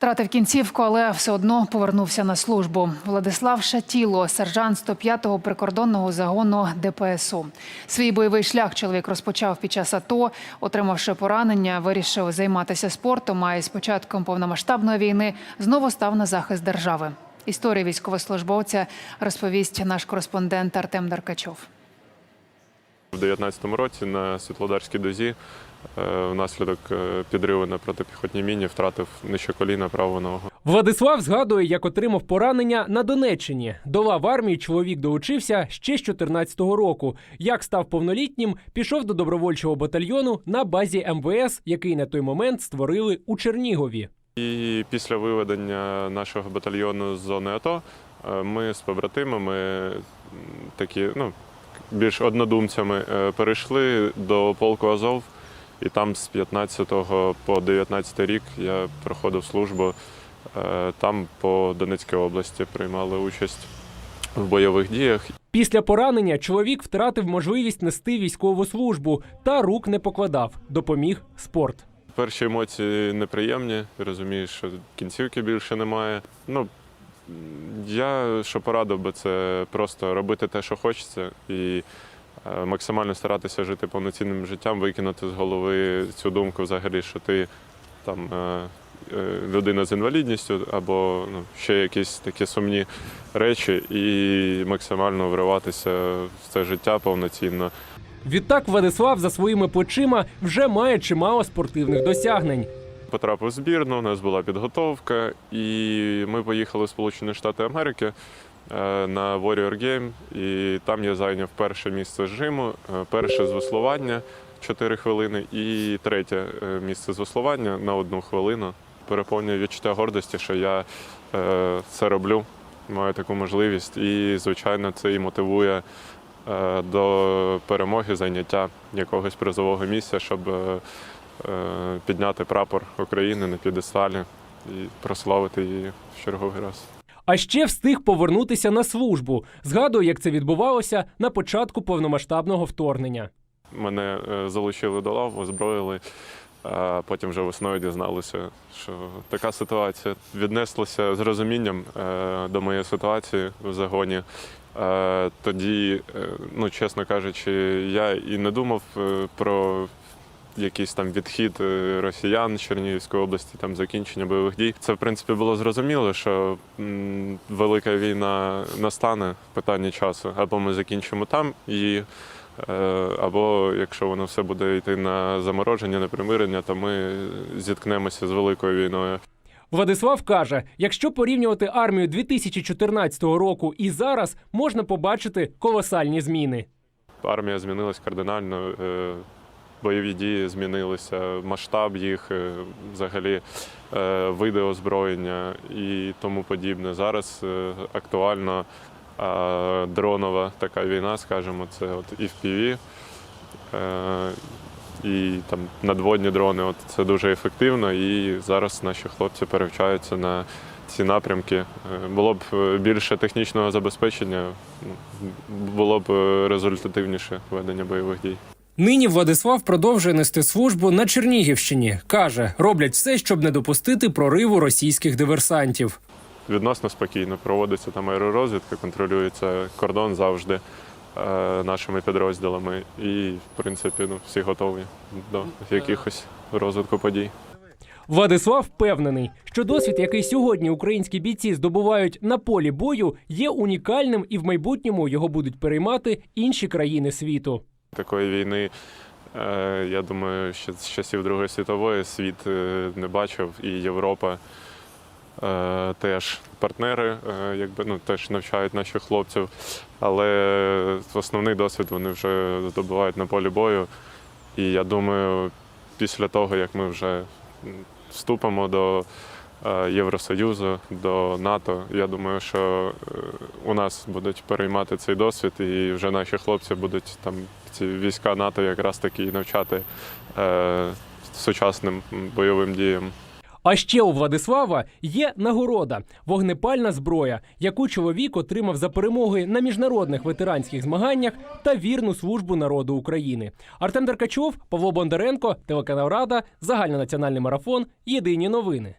Втратив кінцівку, але все одно повернувся на службу. Владислав Шатіло, сержант 105-го прикордонного загону ДПСУ. Свій бойовий шлях чоловік розпочав під час АТО, отримавши поранення, вирішив займатися спортом. А із початком повномасштабної війни знову став на захист держави. Історію військовослужбовця розповість наш кореспондент Артем Деркачов. 2019 році на Світлодарській дозі е, внаслідок е, підриву на протипіхотній міні втратив нижче коліна правого ногу. Владислав згадує, як отримав поранення на Донеччині. Дола армії чоловік долучився ще з 14-го року. Як став повнолітнім, пішов до добровольчого батальйону на базі МВС, який на той момент створили у Чернігові. І після виведення нашого батальйону з зони АТО е, ми з побратимами такі, ну більш однодумцями, е, перейшли до полку Азов. І там з 15 по 19 рік я проходив службу. Е, Там по Донецькій області приймали участь в бойових діях. Після поранення чоловік втратив можливість нести військову службу та рук не покладав. Допоміг спорт. Перші емоції неприємні, розумієш, що кінцівки більше немає. Ну, я що порадив би, це просто робити те, що хочеться, і е, максимально старатися жити повноцінним життям, викинути з голови цю думку взагалі, що ти там е, е, людина з інвалідністю або ну, ще якісь такі сумні речі, і максимально вриватися в це життя повноцінно. Відтак Владислав за своїми плечима вже має чимало спортивних досягнень. Потрапив в збірну, у нас була підготовка, і ми поїхали в Сполучені Штати Америки е, на Warrior Game. І там я зайняв перше місце з жиму, е, перше з веслування 4 хвилини, і третє е, місце з веслування на одну хвилину. Переповнює відчуття гордості, що я це роблю, маю таку можливість, і звичайно це і мотивує до перемоги, зайняття якогось призового місця, щоб підняти прапор України на підесталі і прославити її в черговий раз. А ще встиг повернутися на службу. Згадує, як це відбувалося на початку повномасштабного вторгнення. Мене е, залучили до лав, озброїли. А потім вже весною дізналися, що така ситуація віднеслася з розумінням е, до моєї ситуації в загоні. Е, Тоді, е, ну чесно кажучи, я і не думав е, про якийсь там відхід е, росіян з Чернігівської області, там закінчення бойових дій. Це в принципі було зрозуміло, що велика війна настане питання часу. Або ми закінчимо там її, е, або якщо воно все буде йти на замороження, на примирення, то ми зіткнемося з великою війною. Владислав каже: якщо порівнювати армію 2014 року і зараз, можна побачити колосальні зміни. Армія змінилась кардинально. Бойові дії змінилися, масштаб їх, е, взагалі е, види озброєння і тому подібне. Зараз е, актуально дронова така війна, скажімо, це от FPV, і там надводні дрони. От це дуже ефективно. І зараз наші хлопці перевчаються на ці напрямки. Було б більше технічного забезпечення, ну, було б результативніше ведення бойових дій. Нині Владислав продовжує нести службу на Чернігівщині. каже, роблять все, щоб не допустити прориву російських диверсантів. Відносно спокійно проводиться там аеророзвідка, контролюється кордон завжди е, нашими підрозділами. І, в принципі, ну, всі готові до якихось розвитку подій. Владислав впевнений, що досвід, який сьогодні українські бійці здобувають на полі бою, є унікальним і в майбутньому його будуть переймати інші країни світу. Такої війни, е, я думаю, що з часів Другої світової світ е, не бачив, і Європа е, теж партнери, якби ну теж навчають наших хлопців, але основний досвід вони вже здобувають на полі бою. І я думаю, після того, як ми вже вступимо до Євросоюзу, до НАТО, я думаю, що е, у нас будуть переймати цей досвід, і вже наші хлопці будуть там ці війська НАТО якраз таки навчати е, сучасним бойовим діям. А ще у Владислава є нагорода вогнепальна зброя, яку чоловік отримав за перемоги на міжнародних ветеранських змаганнях та вірну службу народу України. Артем Деркачов, Павло Бондаренко, телеканал Рада, загальнонаціональний марафон. Єдині новини.